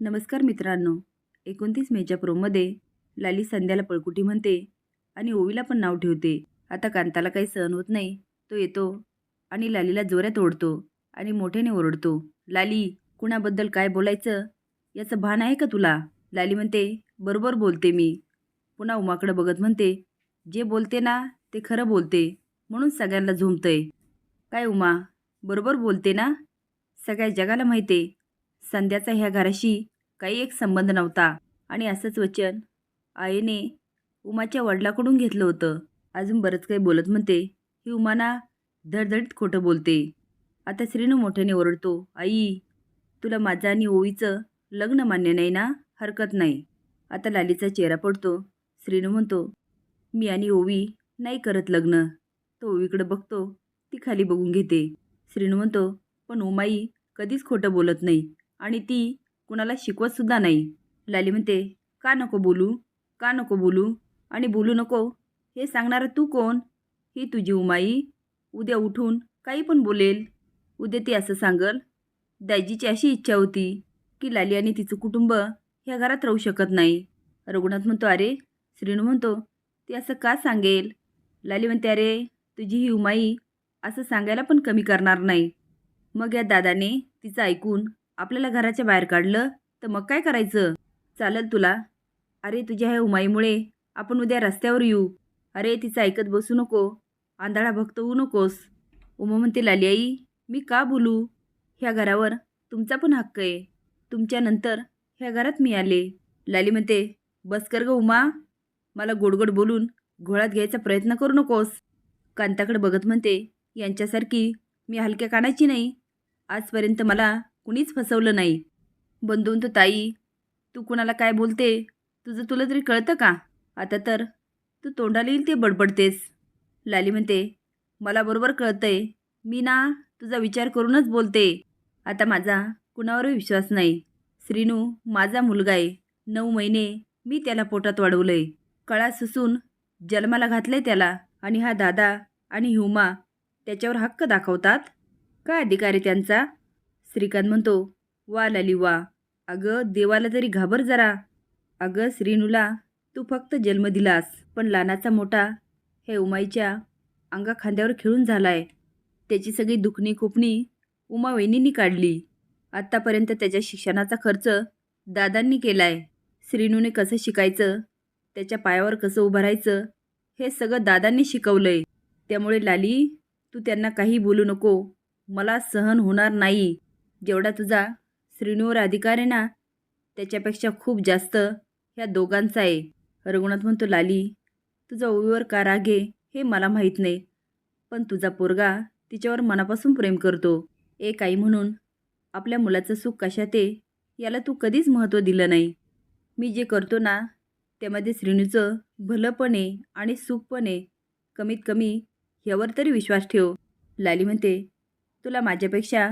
नमस्कार मित्रांनो. एकोणतीस मेच्या प्रोमध्ये लाली संध्याला पळकुटी म्हणते आणि ओवीला पण नाव ठेवते. आता कांताला काही सहन होत नाही तो येतो आणि लालीला जोऱ्यात ओढतो आणि मोठ्याने ओरडतो. लाली कुणाबद्दल काय बोलायचं? याचं भान आहे का तुला? लाली म्हणते बरोबर बोलते मी. पुन्हा उमाकडं बघत म्हणते जे बोलते ना ते खरं बोलते. म्हणून सगळ्यांना झोंबतंय काय उमा बरोबर बोलते ना? सगळ्या जगाला माहिती. संध्याचा ह्या घराशी काही एक संबंध नव्हता. आणि असंच वचन. आईने उमाच्या वडिलाकडून घेतलं होतं. अजून बरंच काही बोलत म्हणते. ही उमाना धडधडीत खोटं बोलते. आता श्रीनू मोठ्याने ओरडतो. आई तुला माझं आणि ओवीचं लग्न मान्य नाही ना? हरकत नाही. आता लालीचा चेहरा पडतो. श्रीनू म्हणतो मी आणि ओवी नाही करत लग्न. तो ओवीकडे बघतो. ती खाली बघून घेते. श्रीनू म्हणतो पण उमाई कधीच खोटं बोलत नाही. आणि ती कुणाला शिकवतसुद्धा नाही. लाली म्हणते का नको बोलू? का नको बोलू? आणि बोलू नको? हे सांगणारा तू कोण? ही तुझी उमाई. उद्या उठून काही पण बोलेल. उद्या ती असं सांगल दाजीची अशी इच्छा होती की लाली आणि तिचं कुटुंब ह्या घरात राहू शकत नाही. रघुनाथ म्हणतो अरे श्रीनू म्हणतो ती असं का सांगेल? लाली म्हणते अरे तुझी ही उमाई असं सांगायला पण कमी करणार नाही. मग या दादाने तिचं ऐकून आपल्याला घराच्या बाहेर काढलं तर मग काय करायचं? चालेल तुला. अरे तुझ्या ह्या उमाईमुळे आपण उद्या रस्त्यावर येऊ. अरे तिचं ऐकत बसू नको. आंधळा भक्त होऊ नकोस. उमा म्हणते लाली आई मी का बोलू? ह्या घरावर तुमचा पण हक्क आहे. तुमच्यानंतर ह्या घरात मी आले. लाली म्हणते बस कर ग उमा. मला गोडगोड बोलून घोळात घ्यायचा प्रयत्न करू नकोस. कांताकडे बघत म्हणते यांच्यासारखी मी हलक्या कानाची नाही. आजपर्यंत मला कुणीच फसवलं नाही. बंधून तो ताई तू कुणाला काय बोलते? तुझं तुला तरी कळतं का? आता तर तू तोंडाला येईल ते बडबडतेस. लाली म्हणते मला बरोबर कळतंय. मी ना तुझा विचार करूनच बोलते. आता माझा कुणावरही विश्वास नाही. श्रीनू माझा मुलगा आहे. नऊ महिने मी त्याला पोटात वाढवलंय. कळा सुसून जन्माला घातलंय त्याला आणि हा दादा आणि हुमा त्याच्यावर हक्क दाखवतात? काय अधिकार आहे त्यांचा? श्रीकांत म्हणतो वा लाली वा. अगं देवाला तरी घाबर जरा. अगं श्रीनूला तू फक्त जन्म दिलास पण लानाचा मोठा हे उमाईच्या अंगा खांद्यावर खेळून झालाय. त्याची सगळी दुखणी खुपणी उमा वहिनींनी काढली. आत्तापर्यंत त्याच्या शिक्षणाचा खर्च दादांनी केलाय. श्रीनूने कसं शिकायचं त्याच्या पायावर कसं उभं राहायचं हे सगळं दादांनी शिकवलंय. त्यामुळे लाली तू त्यांना काही बोलू नको. मला सहन होणार नाही. जेवढा तुझा श्रीनूवर अधिकार आहे ना त्याच्यापेक्षा खूप जास्त ह्या दोघांचा आहे. रघुनाथ म्हणतो लाली तुझा ओवीवर का राग आहे हे मला माहीत नाही. पण तुझा पोरगा तिच्यावर मनापासून प्रेम करतो. एक आई म्हणून आपल्या मुलाचं सुख कशात आहे याला तू कधीच महत्त्व दिलं नाही. मी जे करतो ना त्यामध्ये श्रीणूचं भलं पण आहे आणि सुख पण आहे. कमीत कमी ह्यावर तरी विश्वास ठेव. लाली म्हणते तुला माझ्यापेक्षा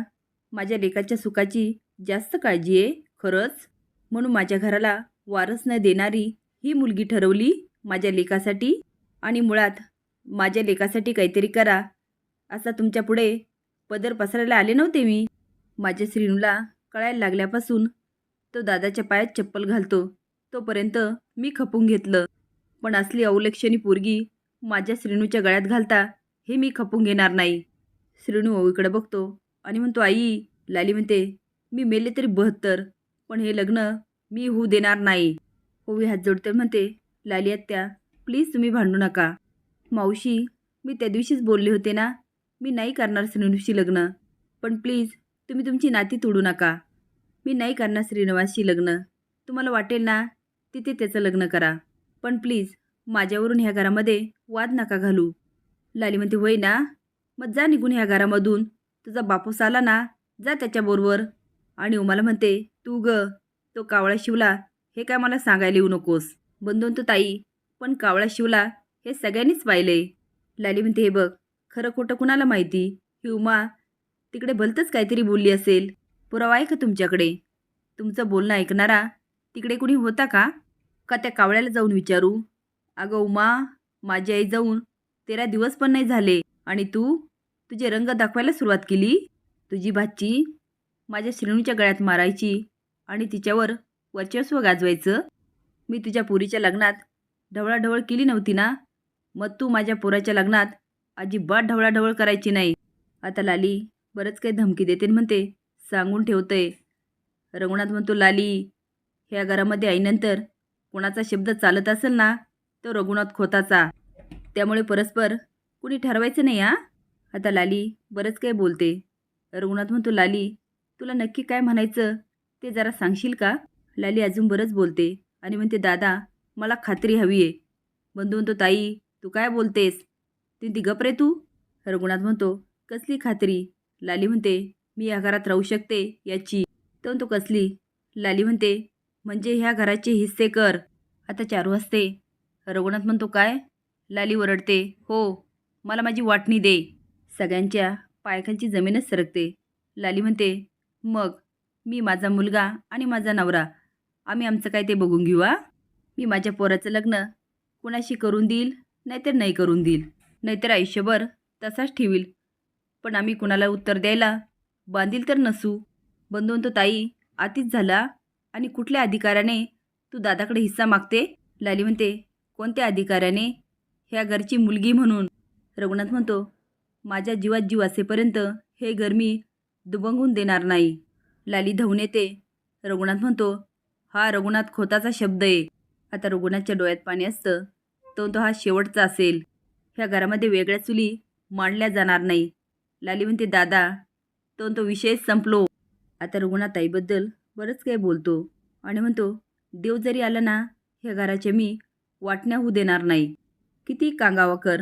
माझ्या लेकाच्या सुखाची जास्त काळजी आहे खरंच. म्हणून माझ्या घराला वारस न देणारी ही मुलगी ठरवली माझ्या लेकासाठी. आणि मुळात माझ्या लेकासाठी काहीतरी करा. असा तुमच्यापुढे पदर पसरायला आले नव्हते मी. माझ्या श्रीनूला कळायला लागल्यापासून तो दादाच्या पायात चप्पल घालतो. तोपर्यंत मी खपून घेतलं. पण असली अवलक्षणी पोरगी माझ्या श्रीनूच्या गळ्यात घालता हे मी खपून घेणार नाही. श्रीनू ओवीकडे बघतो. आणि म्हणतो आई लाली म्हणते मी मेले तरी बहत्तर पण हे लग्न मी होऊ देणार नाही. ओवी हात जोडते म्हणते लाली आत्या प्लीज तुम्ही भांडू नका. मावशी मी त्या दिवशीच बोलले होते ना मी नाही करणार श्रीनूशी लग्न पण प्लीज तुम्ही तुमची नाती तोडू नका. मी नाही करणार श्रीनिवासशी लग्न. तुम्हाला वाटेल ना तिथे त्याचं लग्न करा. पण प्लीज माझ्यावरून ह्या घरामध्ये वाद नका घालू. लाली म्हणते होय ना मग जा निघून ह्या घरामधून. तुझा बापूस आला ना जा त्याच्याबरोबर आणि उमाला म्हणते तू ग तो कावळा शिवला हे काय मला सांगायला येऊ नकोस. बंधून तो ताई पण कावळा शिवला हे सगळ्यांनीच पाहिले. लाली म्हणते हे बघ खरं खोटं कुणाला माहिती? ही उमा तिकडे भलतंच काहीतरी बोलली असेल. पुरावा आहे का तुमच्याकडे? तुमचं बोलणं ऐकणारा तिकडे कुणी होता का? का त्या कावळ्याला जाऊन विचारू? अगं उमा माझी आई जाऊन तेरा दिवस पण नाही झाले. आणि तू? तुझे रंग दाखवायला सुरुवात केली. तुझी भाची माझ्या श्रेणूच्या गळ्यात मारायची आणि तिच्यावर वर्चस्व गाजवायचं. मी तुझ्या पुरीच्या लग्नात ढवळाढवळ केली नव्हती ना? मग तू माझ्या पोराच्या लग्नात अजिबात ढवळाढवळ करायची नाही. आता लाली बरंच काही धमकी देते म्हणते सांगून ठेवतंय. रघुनाथ म्हणतो लाली ह्या घरामध्ये आईनंतर कोणाचा शब्द चालत असेल ना तो रघुनाथ खोताचा. त्यामुळे परस्पर कुणी ठरवायचं नाही हा? आता लाली बरंच काय बोलते. रघुनाथ म्हणतो लाली तुला नक्की काय म्हणायचं? ते जरा सांगशील का? लाली अजून बरंच बोलते आणि म्हणते दादा मला खात्री हवी आहे बंधू म्हणतो ताई तू काय बोलतेस? ती ती गप रे तू. रघुनाथ म्हणतो कसली खात्री? लाली म्हणते मी या घरात राहू शकते याची. तो म्हणतो कसली? लाली म्हणते म्हणजे ह्या घराचे हिस्से कर. आता चारू असते रघुनाथ म्हणतो काय? लाली वरडते हो मला माझी वाटणी दे. सगळ्यांच्या पायखालची जमीनच सरकते. लाली म्हणते मग मी माझा मुलगा आणि माझा नवरा आम्ही आमचं काय ते बघून घेऊ आ? मी माझ्या पोराचं लग्न कुणाशी करून देईल नाहीतर नाही करून देईल. नाहीतर आयुष्यभर तसाच ठेवील. पण आम्ही कुणाला उत्तर द्यायला बांधील तर नसू. बंधून तो ताई आतीच झाला आणि कुठल्या अधिकाराने तू दादाकडे हिस्सा मागते? लाली म्हणते कोणत्या अधिकाराने ह्या घरची मुलगी म्हणून. रघुनाथ म्हणतो माझ्या जीवात जीव असेपर्यंत हे घर मी दुबंगून देणार नाही. लाली धावून येते. रघुनाथ म्हणतो हा रघुनाथ खोताचा शब्द आहे. आता रघुनाथच्या डोळ्यात पाणी असतं. तो तो हा शेवटचा असेल. ह्या घरामध्ये वेगळ्या चुली मांडल्या जाणार नाही. लाली म्हणते दादा तो तो विषयच संपलो. आता रघुनाथ आईबद्दल बरंच काही बोलतो आणि म्हणतो देव जरी आला ना ह्या घराचे मी वाटण्या होऊ देणार नाही. किती कांगावा कर.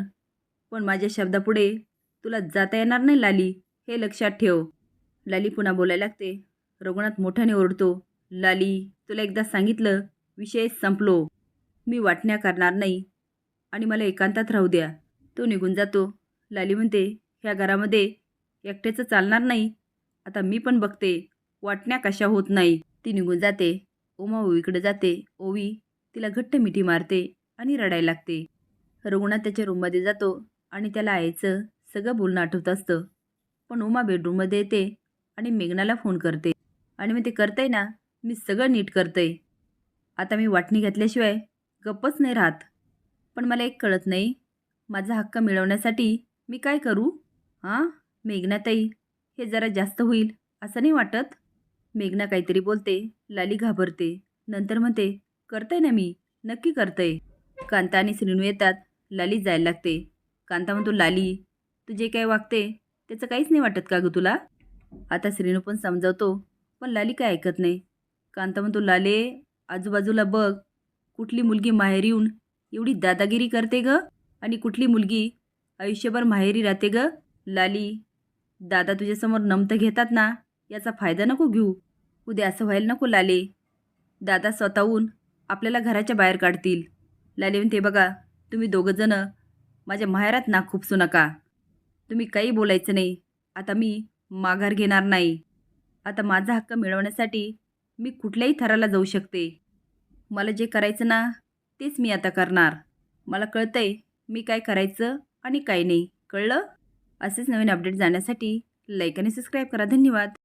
पण माझ्या शब्दापुढे तुला जाता येणार नाही लाली. हे लक्षात ठेव. लाली पुन्हा बोलायला लागते. रघुनाथ मोठ्याने ओरडतो. लाली तुला एकदा सांगितलं विषय संपलो. मी वाटण्या करणार नाही. आणि मला एकांतात राहू द्या. तो निघून जातो. लाली म्हणते ह्या घरामध्ये एकट्याचं चालणार नाही. आता मी पण बघते वाटण्या कशा होत नाही. ती निघून जाते. ओमा ओवीकडे जाते. ओवी तिला घट्ट मिठी मारते आणि रडायला लागते. रघुनाथ त्याच्या रूममध्ये जातो आणि त्याला आईचं सगळं बोलणं आठवत असतं. पण उमा बेडरूममध्ये येते आणि मेघनाला फोन करते. आणि मग ते करतंय ना मी सगळं नीट करतंय. आता मी वाटणी घातल्याशिवाय गप्पच नाही राहत. पण मला एक कळत नाही माझा हक्क मिळवण्यासाठी मी काय करू? हां मेघनाताई हे जरा जास्त होईल असं नाही वाटत? मेघना काहीतरी बोलते लाली घाबरते. नंतर म्हणते करतंय ना मी नक्की करतंय. कांता आणि श्रीनू येतात लाली जायला लागते. कांता म्हणतो लाली तू जे काय वागते त्याचं काहीच नाही वाटत का गं तुला? आता श्रीनू पण समजावतो पण लाली काय ऐकत नाही. कांता म्हणतो लाले आजूबाजूला बघ कुठली मुलगी माहेरी येऊन एवढी दादागिरी करते ग? आणि कुठली मुलगी आयुष्यभर माहेरी राहते ग? लाली दादा तुझ्यासमोर नमतं घेतात ना याचा फायदा नको घेऊ. उद्या असं व्हायला नको लाले. दादा स्वतःहून आपल्याला घराच्या बाहेर काढतील. लाले म्हणते बघा तुम्ही दोघंजणं माझ्या माहेरात ना खुपसू नका तुम्ही काही बोलायचं नाही. आता मी माघार घेणार नाही. आता माझा हक्क मिळवण्यासाठी मी कुठल्याही थराला जाऊ शकते. मला जे करायचं ना तेच मी आता करणार. मला कळतंय मी काय करायचं आणि काय नाही. कळलं? असेच नवीन अपडेट जाण्यासाठी लाईक आणि सबस्क्राईब करा. धन्यवाद.